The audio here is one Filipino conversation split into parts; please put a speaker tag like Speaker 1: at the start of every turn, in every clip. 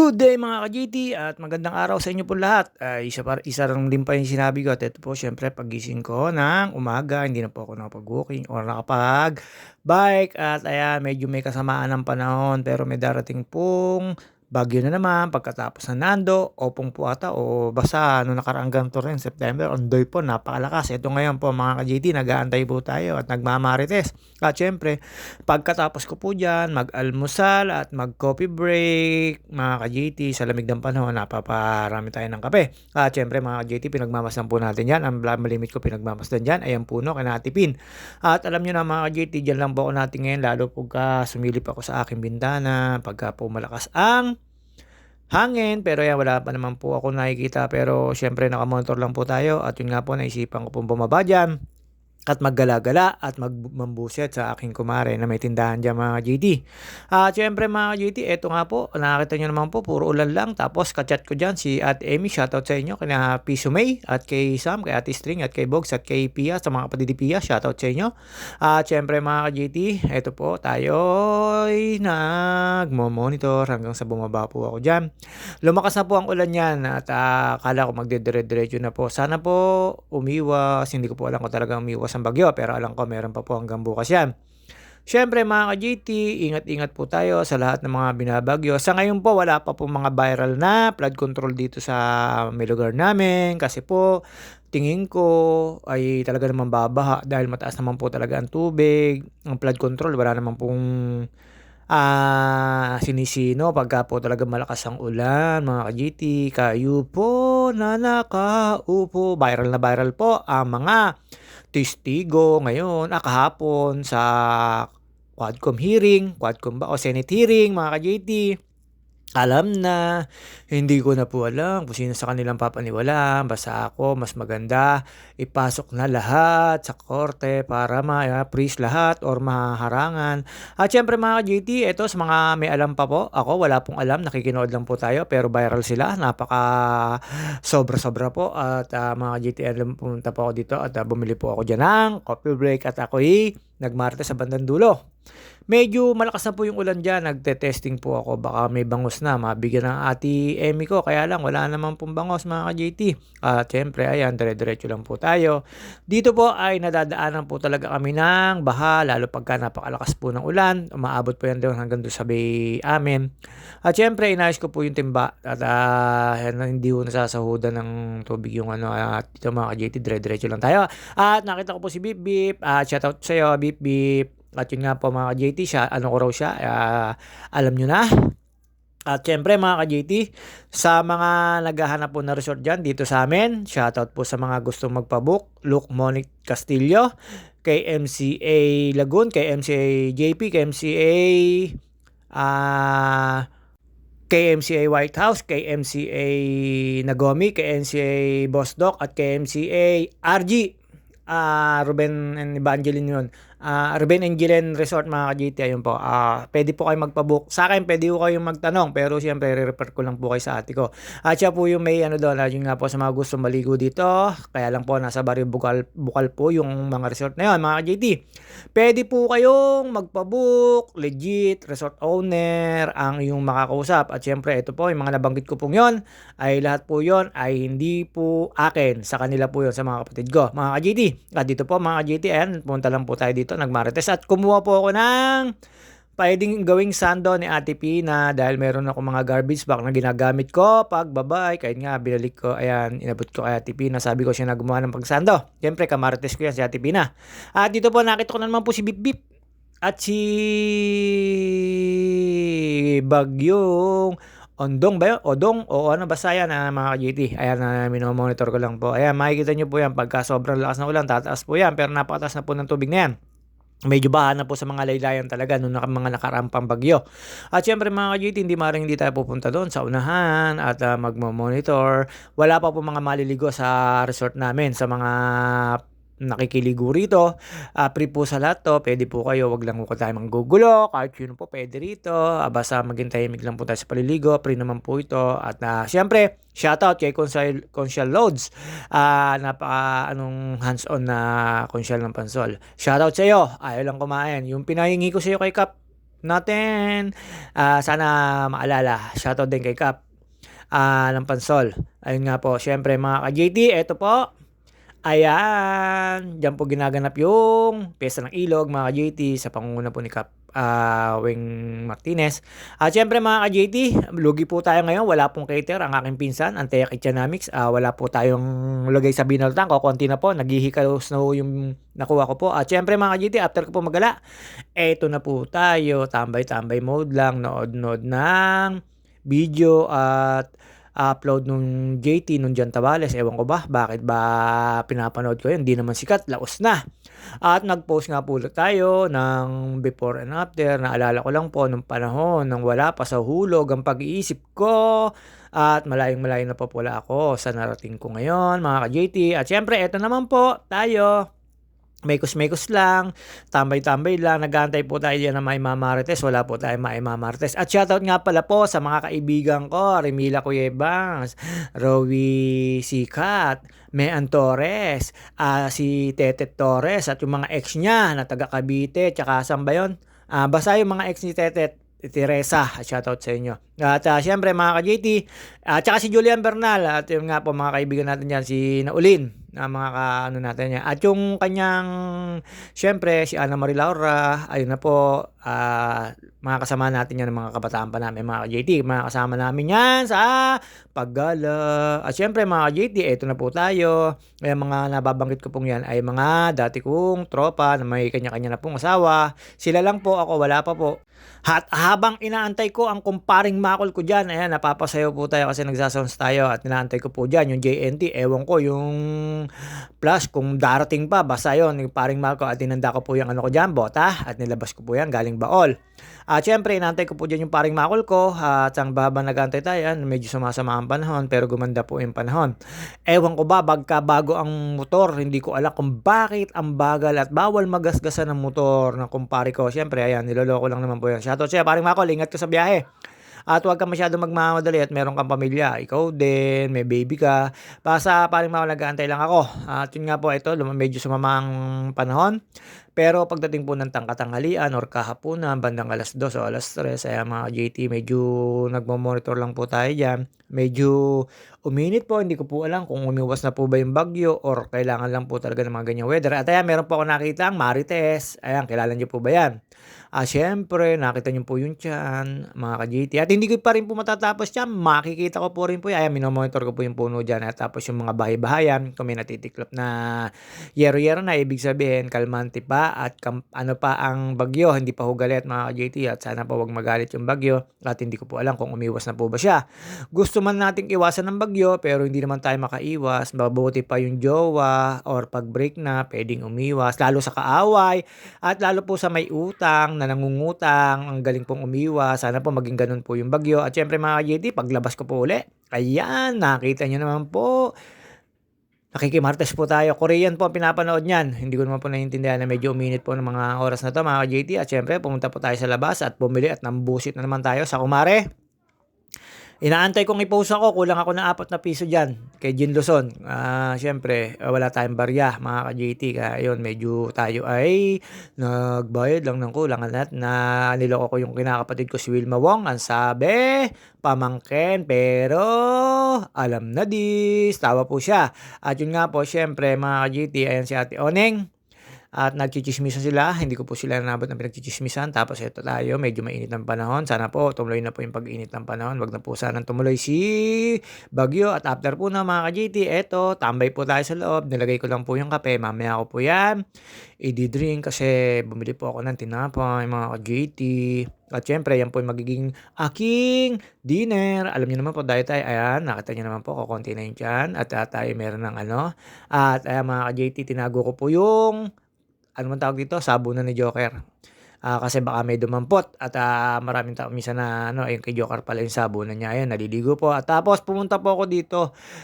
Speaker 1: Good day mga ka-GT at magandang araw sa inyo po lahat. Ay isa, pa, isa rin din pa yung sinabi ko at ito po syempre pagising ko ng umaga, hindi na po ako nakapag-walking or nakapag-bike at ayan medyo may kasamaan ng panahon pero may darating pong Bagyo na naman pagkatapos ng Nando, Opong po ata o basta no nakaraang ganito rin September, ondoy po napakalakas. Ito ngayon po mga ka-JT, nag-aantay po tayo at nagmamarites. At syempre, pagkatapos ko po dyan, mag-almusal at mag-coffee break, mga ka-JT, sa lamig ng panahon, napaparami tayo ng kape. At syempre mga ka-JT, pinagmamasdan po natin yan. Ang malimit ko pinagmamasdan dyan, ayan puno, kinatipin. At alam nyo na mga ka-JT, dyan lang po ako natin ngayon, lalo pagka sumilip ako sa aking bintana, pagka po malakas ang hangin pero yan wala pa naman po ako nakikita. Pero syempre nakamonitor lang po tayo. At yun nga po naisipan ko pong bumaba dyan at maggala-gala at magmambuset sa aking kumare na may tindahan dyan mga GT. At syempre mga GT, eto nga po, nakakita nyo naman po, puro ulan lang. Tapos kachat ko dyan si At Amy, shoutout sa inyo, kina Piso May, at kay Sam, kay Ate String, at kay Bogs, at kay Pia, sa mga kapatid Pia, shoutout sa inyo. At syempre mga GT, eto po, tayo ay nagmo-monitor hanggang sa bumaba po ako dyan. Lumakas na po ang ulan yan at uh, akala ko magdedire-diretso na po. Sana po umiwas, hindi ko po alam ko talaga umiwas bukas ang bagyo pero alam ko meron pa po hanggang bukas yan. Siyempre mga ka-GT, ingat-ingat po tayo sa lahat ng mga binabagyo. Sa ngayon po wala pa po mga viral na flood control dito sa may lugar namin kasi po tingin ko ay talaga naman babaha dahil mataas naman po talaga ang tubig. Ang flood control wala naman pong uh, sinisino pagka po talaga malakas ang ulan mga ka-GT. Kayo po na nakaupo. Viral na viral po ang mga testigo ngayon, ah, kahapon sa Quadcom hearing, Quadcom ba o Senate hearing, mga ka-JT. Alam na, hindi ko na po alam kung sino sa kanilang papaniwalaan. Basta ako, mas maganda ipasok na lahat sa korte para ma-freeze lahat or mahaharangan. At syempre mga GT, ito sa mga may alam pa po, ako wala pong alam, nakikinood lang po tayo pero viral sila. Napaka sobra-sobra po at uh, mga alam pumunta po ako dito at uh, bumili po ako dyan ng coffee break at ako'y nagmarte sa bandang dulo. Medyo malakas na po yung ulan dyan. Nagte-testing po ako. Baka may bangus na. Mabigyan ng ati Emmy ko. Kaya lang, wala naman pong bangos mga ka-JT. At syempre, ayan, dire-diretso lang po tayo. Dito po ay nadadaanan po talaga kami ng baha. Lalo pagka napakalakas po ng ulan. Umaabot po yan doon hanggang doon sa bay amin. At syempre, inayos ko po yung timba. At uh, hindi ko nasasahudan ng tubig yung ano. At dito mga ka-JT, dire-diretso lang tayo. At nakita ko po si Bip Bip. At shoutout sa'yo, Bip Bip. At yun nga po mga ka-JT, siya, ano ko raw siya, uh, alam nyo na. At syempre mga ka-JT, sa mga naghahanap po na resort dyan dito sa amin, shoutout po sa mga gustong magpabook, Luke Monic Castillo, kay MCA Lagun, kay MCA JP, kay MCA uh, ah, kay MCA White House, kay MCA Nagomi, kay MCA Boss Doc, at kay MCA RG, uh, Ruben and Evangeline yun uh, Ruben Angelen Resort mga ka-GT, ayun po. Uh, pwede po kayo magpabook. Sa akin, pwede po kayong magtanong, pero siyempre, re-refer ko lang po kayo sa ate ko. At siya po yung may ano doon, yung nga po sa mga gusto maligo dito, kaya lang po, nasa barrio bukal, bukal po yung mga resort na yun, mga ka-GT. Pwede po kayong magpabook, legit, resort owner, ang yung makakausap. At siyempre, ito po, yung mga nabanggit ko pong yon ay lahat po yon ay hindi po akin, sa kanila po yon sa mga kapatid ko, mga ka-GT. At dito po, mga ka-GT, ayan, punta lang po tayo dito, nagmarites. At kumuha po ako ng pwedeng gawing sando ni Ate P na dahil meron ako mga garbage bag na ginagamit ko pag babay. Kahit nga binalik ko, ayan, inabot ko kay Ate P na sabi ko siya na gumawa ng pagsando. Siyempre, kamarites ko yan si Ate P na. At dito po nakita ko na naman po si Bip Bip. At si Bagyong Ondong ba yun? Odong? O ano basta yan uh, mga GT. Ayan na uh, minomonitor ko lang po. Ayan makikita nyo po yan pagka sobrang lakas ng ulan tataas po yan pero napakataas na po ng tubig na yan medyo baha na po sa mga laylayan talaga nung naka, mga nakarampang bagyo. At syempre mga ka-GT, hindi maaaring hindi tayo pupunta doon sa unahan at uh, magmo-monitor. Wala pa po mga maliligo sa resort namin sa mga nakikiligo rito. Uh, free po sa lahat to. Pwede po kayo, wag lang po tayo manggugulo. Kahit yun po pwede rito. Uh, basta maging tahimik lang po tayo sa paliligo. Free naman po ito. At uh, syempre, shoutout kay Consial, Consial Loads. Uh, napaka anong hands-on na Consial ng Pansol. Shoutout sa iyo. Ayaw lang kumain. Yung pinahingi ko sa iyo kay Kap natin. Ah, sana maalala. Shoutout din kay Kap ah, ng Pansol. Ayun nga po, syempre mga ka-JT, eto po. Ayan, diyan po ginaganap yung Piyesta ng Ilog, mga ka-JT, sa pangunguna po ni Kap ah, Wing Martinez. At syempre mga ka-JT, lugi po tayo ngayon. Wala pong cater ang aking pinsan, Antea Kitchenamics. Ah, wala po tayong lagay sa binaltang. Konti na po, naghihikalos na yung nakuha ko po. At syempre mga ka-JT, after ko po magala, eto na po tayo. Tambay-tambay mode lang, nood-nood ng video at upload nung JT nung Jan Tabales. Ewan ko ba, bakit ba pinapanood ko yun? Hindi naman sikat, laos na. At nag-post nga po tayo ng before and after. Naalala ko lang po nung panahon nang wala pa sa hulog ang pag-iisip ko. At malayong malayo na po pula ako sa narating ko ngayon mga ka-JT. At syempre, eto naman po tayo. Mekos-mekos lang, tambay-tambay lang, nag-aantay po tayo dyan ng may mamarites, wala po tayong may mamarites. At shoutout nga pala po sa mga kaibigan ko, Remila Cuyebans, Rowie Sikat, Mean Torres, uh, si Tete Torres, at yung mga ex niya na taga Cavite, tsaka saan ba yun? Uh, basta yung mga ex ni Tete, Teresa, shoutout sa inyo. At uh, syempre mga ka-JT, at uh, tsaka si Julian Bernal, at yung nga po mga kaibigan natin dyan, si Naulin, na mga ka, ano natin yan. At yung kanyang, syempre, si Ana Marie Laura, ayun na po, uh, mga kasama natin yan, mga kabataan pa namin, mga JT, mga kasama namin yan sa paggala. At syempre, mga JT, eto na po tayo. Kaya mga nababanggit ko pong yan ay mga dati kong tropa na may kanya-kanya na pong asawa. Sila lang po, ako wala pa po. At habang inaantay ko ang kumparing makol ko dyan, ayan, napapasayo po tayo kasi nagsasounds tayo at inaantay ko po dyan yung JNT. Ewan ko yung plus kung darating pa, basta yun, yung paring makol at tinanda ko po yung ano ko dyan, bota, at nilabas ko po yan galing baol. At syempre, inaantay ko po dyan yung paring makol ko at ang baba nagantay tayo, yan, medyo sumasama ang panahon pero gumanda po yung panahon. Ewan ko ba, bagka bago ang motor, hindi ko alam kung bakit ang bagal at bawal magasgasan ng motor ng kumpare ko. Syempre, ayan, niloloko lang naman po yan. Shoutout siya, paring makol, ingat ka sa biyahe. At huwag ka masyado magmamadali at meron kang pamilya. Ikaw din, may baby ka. Basta parang mga nag-aantay lang ako. At yun nga po, ito, medyo sumamang panahon. Pero pagdating po ng tangkatanghalian or kahaponan, bandang alas 2 o alas 3, ay mga JT, medyo nagmo-monitor lang po tayo dyan. Medyo uminit po, hindi ko po alam kung umiwas na po ba yung bagyo or kailangan lang po talaga ng mga ganyang weather. At ayan, meron po ako nakita ang Marites. Ayan, kilala niyo po ba yan? Ah, syempre, nakita niyo po yung tiyan, mga ka-JT. At hindi ko pa rin po matatapos yan. Makikita ko po rin po yan. Ayan, minomonitor ko po yung puno dyan. At tapos yung mga bahay-bahayan, kung may natitiklop na yero-yero na, ibig sabihin, kalmante pa. At kam- ano pa ang bagyo, hindi pa hugalit mga ka-JT. At sana po wag magalit yung bagyo. At hindi ko po alam kung umiwas na po ba siya. Gusto man nating iwasan ng bagyo, pero hindi naman tayo makaiwas. Mabuti pa yung jowa or pag-break na, pwedeng umiwas. Lalo sa kaaway. At lalo po sa may utang na nangungutang, ang galing pong umiwa. Sana po maging ganun po yung bagyo. At syempre mga JT, paglabas ko po uli, ayan, nakita nyo naman po. Nakikimartes po tayo. Korean po ang pinapanood niyan. Hindi ko naman po naiintindihan na medyo uminit po ng mga oras na to mga JT. At syempre, pumunta po tayo sa labas at bumili at nambusit na naman tayo sa kumare. Inaantay kong i-post ako, kulang ako ng apat na piso dyan kay Jin Luzon. Uh, Siyempre, wala tayong barya mga ka-JT. Kaya yun, medyo tayo ay nagbayad lang ng kulang at na niloko ko yung kinakapatid ko si Wilma Wong. Ang sabi, pamangkin, pero alam na dis. Tawa po siya. At yun nga po, siyempre mga ka-JT, ayan si Ate Oneng at nagchichismisan sila. Hindi ko po sila nabot ng pinagchichismisan. Tapos ito tayo, medyo mainit ng panahon. Sana po tumuloy na po yung pag-init ng panahon. Wag na po sanang tumuloy si Bagyo. At after po na mga ka-GT, eto, tambay po tayo sa loob. Nilagay ko lang po yung kape. Mamaya ko po yan. I-drink kasi bumili po ako ng tinapay, mga ka-GT. At syempre, yan po yung magiging aking dinner. Alam niyo naman po, dahil tayo, ayan, nakita niyo naman po, kukunti na yun dyan. At uh, tayo meron ng ano. At ayan, mga ka-JT, tinago ko po yung ano man tawag dito, sabunan ni Joker. Uh, kasi baka may dumampot at uh, maraming tao minsan na ano ayun kay Joker pala yung sabunan niya. Ayun naliligo po. At tapos pumunta po ako dito.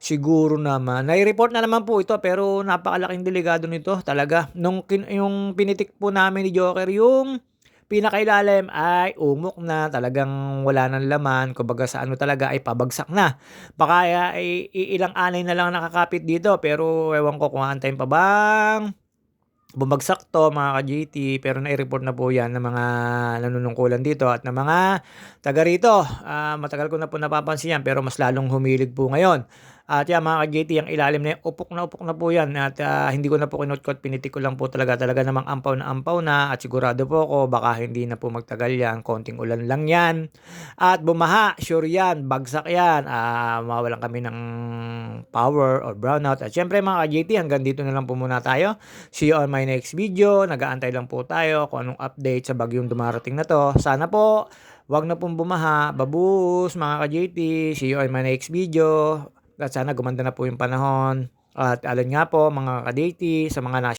Speaker 1: Siguro naman nai-report na naman po ito pero napakalaking delegado nito talaga. Nung kin- yung pinitik po namin ni Joker yung pinakailalim ay umok na, talagang wala nang laman, kumbaga sa ano talaga ay pabagsak na. Baka ay ilang anay na lang nakakapit dito, pero ewan ko kung antayin pa bang bumagsak 'to mga ka-GT pero nai-report na po 'yan ng mga nanunungkulan dito at ng mga taga rito. Ah, matagal ko na po napapansin 'yan pero mas lalong humilig po ngayon. At 'yan mga ka-GT ang ilalim na 'yan upok na upok na po 'yan at, ah, hindi ko na po kinutkot pinitik ko lang po talaga. Talaga namang ampaw na ampaw na at sigurado po ako baka hindi na po magtagal 'yan, konting ulan lang 'yan at bumaha, sure 'yan, bagsak 'yan, ah, mawawalan kami ng power or brownout at siyempre mga ka-GT hanggang dito na lang po muna tayo. See you on my next video. Nag-aantay lang po tayo kung anong update sa bagyong dumarating na 'to. Sana po 'wag na pong bumaha. Babush mga ka-GT. See you on my next video at sana gumanda na po yung panahon. At alin nga po mga ka-DT sa mga nas